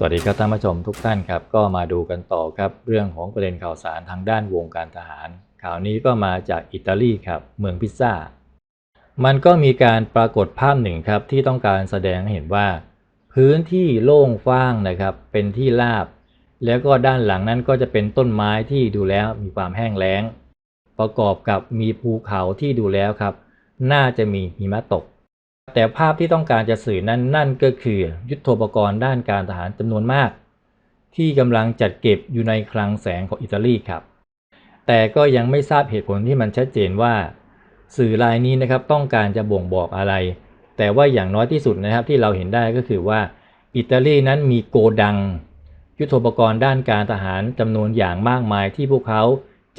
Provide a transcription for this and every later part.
สวัสดีครับท่านผู้ชมทุกท่านครับ ก็มาดูกันต่อครับเรื่องของประเด็นข่าวสารทางด้านวงการทหาร ข่าวนี้ก็มาจากอิตาลีครับ เมืองพิซซ่า มันก็มีการปรากฏภาพหนึ่งครับที่ต้องการแสดงให้เห็นว่า พื้นที่โล่งฟ้างนะครับ เป็นที่ราบ แล้วก็ด้านหลังนั้นก็จะเป็นต้นไม้ที่ดูแล้วมีความแห้งแล้ง ประกอบกับมีภูเขาที่ดูแล้วครับ น่าจะมีหิมะตก แต่ภาพที่ต้องการจะสื่อนั้นนั่นก็คือ ยุทธปกรณ์ด้านการทหารจำนวนมาก ที่กำลังจัดเก็บอยู่ในคลังแสงของอิตาลีครับ แต่ก็ยังไม่ทราบเหตุผลที่มันชัดเจนว่า สื่อรายนี้นะครับต้องการจะบ่งบอกอะไร แต่ว่าอย่างน้อยที่สุดนะครับที่เราเห็นได้ก็คือว่าอิตาลีนั้นมีโกดัง ยุทธปกรณ์ด้านการทหารจำนวนอย่างมากมายที่พวกเขา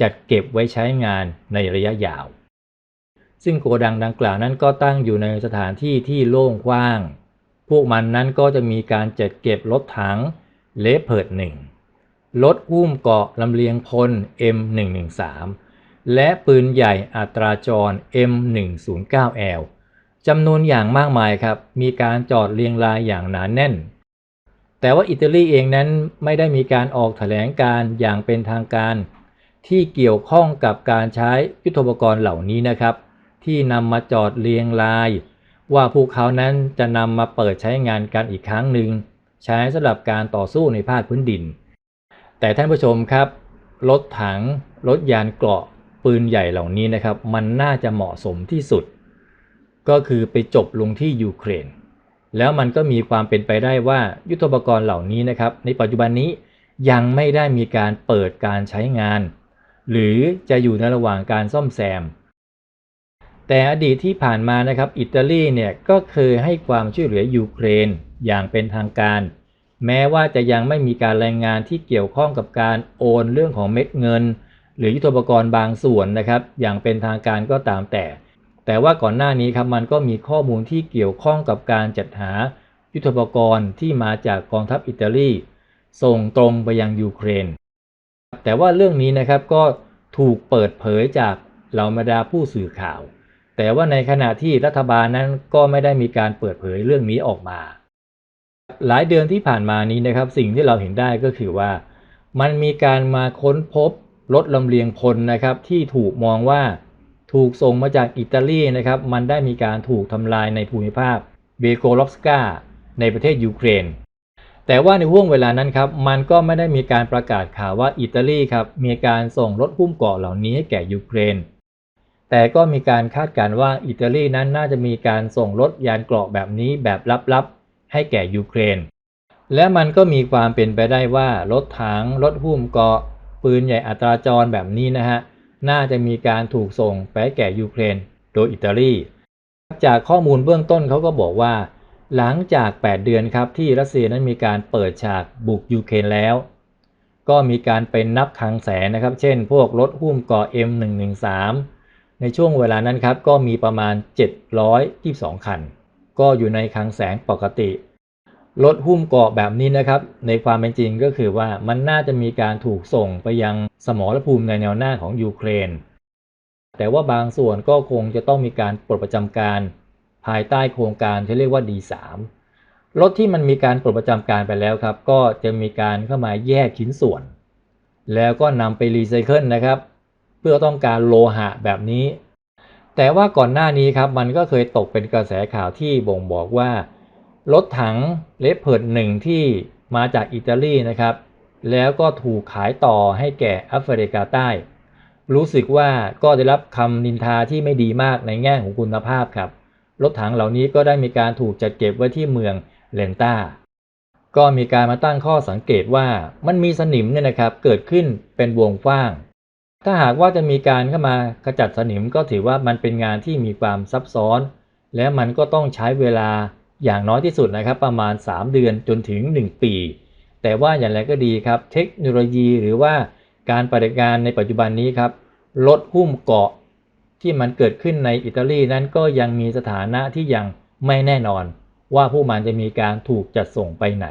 จัดเก็บไว้ใช้งานในระยะยาว ซึ่งโกดังดังกล่าวนั้นก็ตั้งอยู่ในสถานที่ที่โล่งกว้าง พวกมันนั้นก็จะมีการจัดเก็บรถถังเลเพิร์ดหนึ่งรถหุ้มเกาะลำเลียงพล M113 และปืนใหญ่อัตราจร M109L จำนวนอย่างมากมายครับ มีการจอดเรียงรายอย่างหนานแน่น แต่ว่าอิตาลีเองนั้นไม่ได้มีการออกแถลงการอย่างเป็นทางการ ที่เกี่ยวข้องกับการใช้ยุทโธปกรณ์เหล่านี้นะครับ ที่นำมาจอดเรียงราย ว่าพวกเขานั้นจะนำมาเปิดใช้งานกันอีกครั้งหนึ่ง ใช้สำหรับการต่อสู้ในภาคพื้นดิน แต่ท่านผู้ชมครับ รถถัง รถยานเกราะปืนใหญ่เหล่านี้นะครับ มันน่าจะเหมาะสมที่สุด ก็คือไปจบลงที่ยูเครน แล้วมันก็มีความเป็นไปได้ว่ายุทธปกรณ์เหล่านี้นะครับ ในปัจจุบันนี้ยังไม่ได้มีการเปิดการใช้งาน หรือจะอยู่ในระหว่างการซ่อมแซม แต่อดีตที่ผ่านมานะครับอิตาลีเนี่ยก็เคยให้ความช่วยเหลือยูเครนอย่างเป็นทางการ แม้ว่าจะยังไม่มีการรายงานที่เกี่ยวข้องกับการโอนเรื่องของเม็ดเงิน หรือยุทโธปกรณ์บางส่วนนะครับอย่างเป็นทางการก็ตามแต่ แต่ว่าก่อนหน้านี้ครับมันก็มีข้อมูลที่เกี่ยวข้องกับการจัดหายุทโธปกรณ์ที่มาจากกองทัพอิตาลีส่งตรงไปยังยูเครน แต่ว่าเรื่องนี้นะครับก็ถูกเปิดเผยจากเหล่าบรรดาผู้สื่อข่าว แต่ว่าในขณะที่รัฐบาลนั้นก็ไม่ได้มีการเปิดเผยเรื่องนี้ออกมา หลายเดือนที่ผ่านมานี้นะครับ สิ่งที่เราเห็นได้ก็คือว่า มันมีการมาค้นพบรถลำเลียงพลนะครับ ที่ถูกมองว่าถูกส่งมาจากอิตาลีนะครับ มันได้มีการถูกทำลายในภูมิภาคเบโกลอฟสกาในประเทศยูเครน แต่ว่าในห่วงเวลานั้นครับ มันก็ไม่ได้มีการประกาศข่าวว่าอิตาลีครับ มีการส่งรถหุ้มเกาะเหล่านี้ให้แก่ยูเครน แต่ก็มีการคาดการณ์ว่าอิตาลีนั้นน่าจะมีการส่งรถยานเกราะแบบนี้แบบลับๆ ให้แก่ยูเครน และมันก็มีความเป็นไปได้ว่ารถถังรถหุ้มเกราะ ปืนใหญ่อัตราจรแบบนี้นะฮะ น่าจะมีการถูกส่งไปแก่ยูเครน โดยอิตาลี จากข้อมูลเบื้องต้นเขาก็บอกว่า หลังจาก 8 เดือนครับที่รัสเซียนั้นมีการเปิดฉากบุกยูเครนแล้ว ก็มีการเป็นนับคลังแสนนะครับ เช่น พวกรถหุ้มเกราะ M113 ในช่วงเวลานั้นครับก็มีประมาณ 722 คัน ก็อยู่ในคลังแสงปกติ รถหุ้มเกาะแบบนี้นะครับ ในความเป็นจริงก็คือว่ามันน่าจะมีการถูกส่งไปยังสมรภูมิในแนวหน้าของยูเครน แต่ว่าบางส่วนก็คงจะต้องมีการปลดประจำการ ภายใต้โครงการที่เรียกว่า D3 รถที่มันมีการปลดประจำการไปแล้วครับ ก็จะมีการเข้ามาแยกชิ้นส่วน แล้วก็นำไปรีไซเคิลนะครับ เพื่อต้องการโลหะแบบนี้ แต่ว่าก่อนหน้านี้ครับมันก็เคยตกเป็นกระแสข่าวที่บ่งบอกว่า รถถังเลปเพิร์ดหนึ่งที่มาจากอิตาลีนะครับ แล้วก็ถูกขายต่อให้แก่แอฟริกาใต้ รู้สึกว่าก็ได้รับคำนินทาที่ไม่ดีมากในแง่ของคุณภาพครับ รถถังเหล่านี้ก็ได้มีการถูกจัดเก็บไว้ที่เมืองเลนตาก็มีการมาตั้งข้อสังเกตว่ามันมีสนิมเนี่ยนะครับเกิดขึ้นเป็นวงกว้าง ถ้าหากว่าจะมีการเข้ามากระจัดสนิมก็ถือว่ามันเป็นงานที่มีความซับซ้อน และมันก็ต้องใช้เวลาอย่างน้อยที่สุดนะครับ ประมาณ 3 เดือนจนถึง 1 ปี แต่ว่าอย่างไรก็ดีครับ เทคโนโลยีหรือว่าการปฏิบัติการในปัจจุบันนี้ครับรถหุ้มเกาะที่มันเกิดขึ้นในอิตาลีนั้นก็ยังมีสถานะที่ยังไม่แน่นอน ว่าผู้มันจะมีการถูกจัดส่งไปไหน